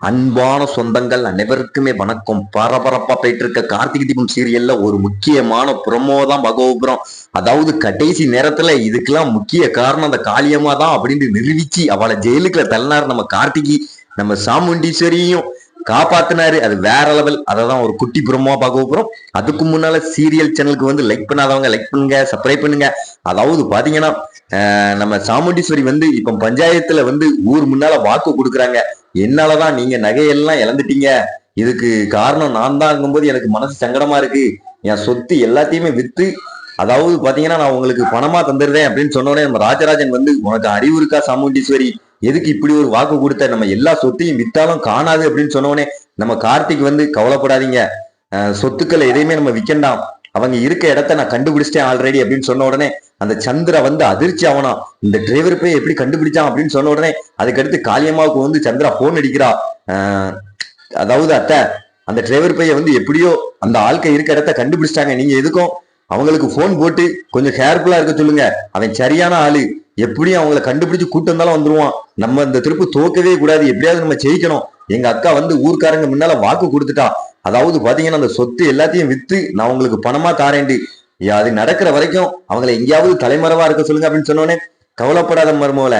அன்பான சொந்தங்கள் அனைவருக்குமே வணக்கம். பரபரப்பா போயிட்டு இருக்க கார்த்திகை தீபம் சீரியல்ல ஒரு முக்கியமான புறமோ தான் பகவபுரம் அதாவது கடைசி நேரத்துல இதுக்கெல்லாம் முக்கிய காரணம் அந்த காளியம்மா தான் அப்படின்னு நிரூபிச்சு அவளை ஜெயிலுக்குள்ள தள்ளினார் நம்ம கார்த்திகி நம்ம சாமுண்டீஸ்வரியும். காப்பாத்தினாரு. அது வேற லெவல் அததான் ஒரு குட்டி புறமா பார்க்க போறோம். அதுக்கு முன்னால சீரியல் சேனலுக்கு வந்து லைக் பண்ணாதவங்க லைக் பண்ணுங்க சப்ஸ்கிரைப் பண்ணுங்க. அதாவது பாத்தீங்கன்னா நம்ம சாமுண்டீஸ்வரி வந்து இப்ப பஞ்சாயத்துல வந்து ஊர் முன்னால வாக்கு கொடுக்குறாங்க. என்னாலதான் நீங்க நகையெல்லாம் இழந்துட்டீங்க. இதுக்கு காரணம் நான் தான் போது எனக்கு மனசு சங்கடமா இருக்கு. என் சொத்து எல்லாத்தையுமே வித்து அதாவது பாத்தீங்கன்னா நான் உங்களுக்கு பணமா தந்துடுறேன் அப்படின்னு சொன்னோடனே நம்ம ராஜராஜன் வந்து உனக்கு அறிவு இருக்கா சாமுண்டீஸ்வரி? எதுக்கு இப்படி ஒரு வாக்கு கொடுத்த? நம்ம எல்லா சொத்தையும் வித்தாலும் காணாது அப்படின்னு சொன்னோடனே நம்ம கார்த்திக் வந்து கவலைப்படாதீங்க. சொத்துக்களை எதையுமே நம்ம விற்கண்டாம் அவங்க இருக்க இடத்த நான் கண்டுபிடிச்சிட்டேன் ஆல்ரெடி அப்படின்னு சொன்ன உடனே அந்த சந்திர வந்து அதிர்ச்சி ஆகணும் இந்த டிரைவர் போய் எப்படி கண்டுபிடிச்சான் அப்படின்னு சொன்ன உடனே அதுக்கடுத்து காளியம்மாவுக்கு வந்து சந்திரா போன் அடிக்கிறா. அதாவது அத்தை அந்த டிரைவர் பைய வந்து எப்படியோ அந்த ஆட்கள் இருக்க இடத்த கண்டுபிடிச்சிட்டாங்க. நீங்க எதுக்கும்? அவங்களுக்கு போன் போட்டு கொஞ்சம் கேர்ஃபுல்லா இருக்க சொல்லுங்க. அவன் சரியான ஆளு. எப்படியும் அவங்கள கண்டுபிடிச்சு கூட்டம் இருந்தாலும் வந்துருவான். நம்ம இந்த திருப்பு தோக்கவே கூடாது. எப்படியாவது நம்ம ஜெயிக்கணும். எங்க அக்கா வந்து ஊர்க்காரங்க முன்னால வாக்கு கொடுத்துட்டா. அதாவது பாத்தீங்கன்னா அந்த சொத்து எல்லாத்தையும் வித்து நான் உங்களுக்கு பணமா தாரேன்டி. அது நடக்கிற வரைக்கும் அவங்கள எங்கேயாவது தலைமறைவா இருக்க சொல்லுங்க அப்படின்னு சொன்னோன்னே கவலைப்படாத மருமோல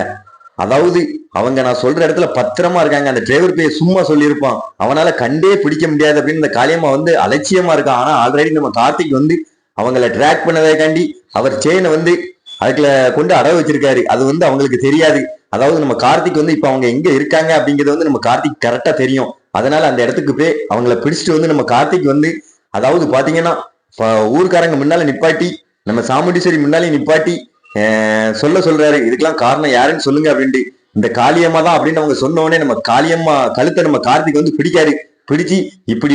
அதாவது அவங்க நான் சொல்ற இடத்துல பத்திரமா இருக்காங்க. அந்த டிரைவர் பேய சும்மா சொல்லியிருப்பான். அவனால கண்டே பிடிக்க முடியாது அப்படின்னு இந்த காளியம்மா வந்து அலட்சியமா இருக்கான் ஆனா ஆல்ரெடி நம்ம கார்த்திக் வந்து அவங்கள ட்ராக் பண்ணதைக்காண்டி அவர் செயினை வந்து அதுக்குள்ள கொண்டு அடவு வச்சிருக்காரு. அது வந்து அவங்களுக்கு தெரியாது. அதாவது நம்ம கார்த்திக் வந்து இப்ப அவங்க எங்க இருக்காங்க அப்படிங்கிறது வந்து நம்ம கார்த்திக் கரெக்டா தெரியும். அதனால அந்த இடத்துக்கு போய் அவங்கள பிடிச்சிட்டு வந்து நம்ம கார்த்திக் வந்து அதாவது பாத்தீங்கன்னா இப்ப ஊர்க்காரங்க முன்னால நிப்பாட்டி நம்ம சாமுண்டீஸ்வரி முன்னாலே நிப்பாட்டி சொல்ல சொல்றாரு. இதுக்கெல்லாம் காரணம் யாருன்னு சொல்லுங்க அப்படின்ட்டு. இந்த காளியம்மா தான் அப்படின்னு அவங்க சொன்ன உடனே நம்ம காளியம்மா கழுத்தை நம்ம கார்த்திக் வந்து பிடிக்காரு பிடிச்சு இப்படி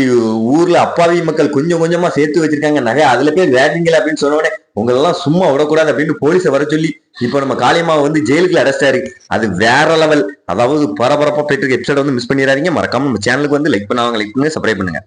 ஊர்ல அப்பாவி மக்கள் கொஞ்சம் கொஞ்சமா சேர்த்து வச்சிருக்காங்க. நகை அதுல பேர் வேட்டீங்களா அப்படின்னு சொன்ன உடனே உங்களெல்லாம் சும்மா விடக்கூடாது அப்படின்னு போலீஸை வர சொல்லி இப்போ நம்ம காளியம்மாவை வந்து ஜெயிலுக்குள்ள ஆயிருக்கு. அது வேற லெவல் அதாவது பரபரப்பா போயிட்டு இருக்க எபிசோட வந்து மிஸ் பண்ணிடாதீங்க. மறக்காம நம்ம சேனலுக்கு வந்து லைக் பண்ணாங்க லைக் பண்ணுங்க சப்ஸ்கிரைப் பண்ணுங்க.